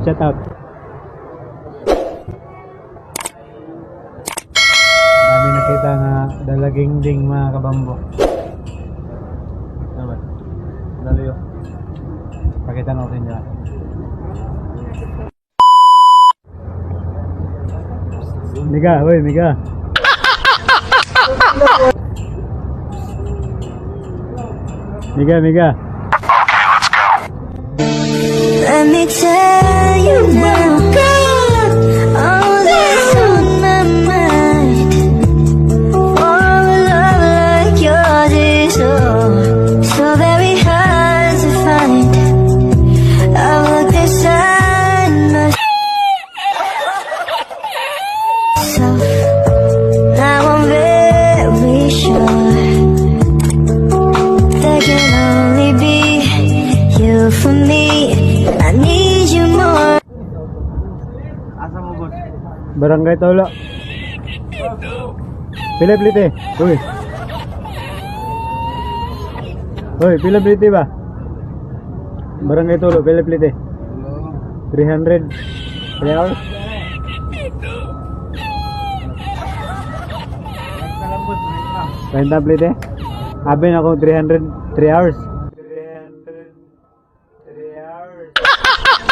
Shout out. Dami nakita nga dalaging ding mga kabambo. Ba? Dalo yun. Pakita natin dyan. Miga, hoy, miga. Miga, miga. Let me tell myself. Now I'm very sure there can only be you for me. I need you more. Asa mo? Barangay Tolo. Pila plite? Uy. Uy, pila plite ba? Barangay Tolo, pila plite? 300. 3 hours? Renta plite? Abin ako 300, 3 hours.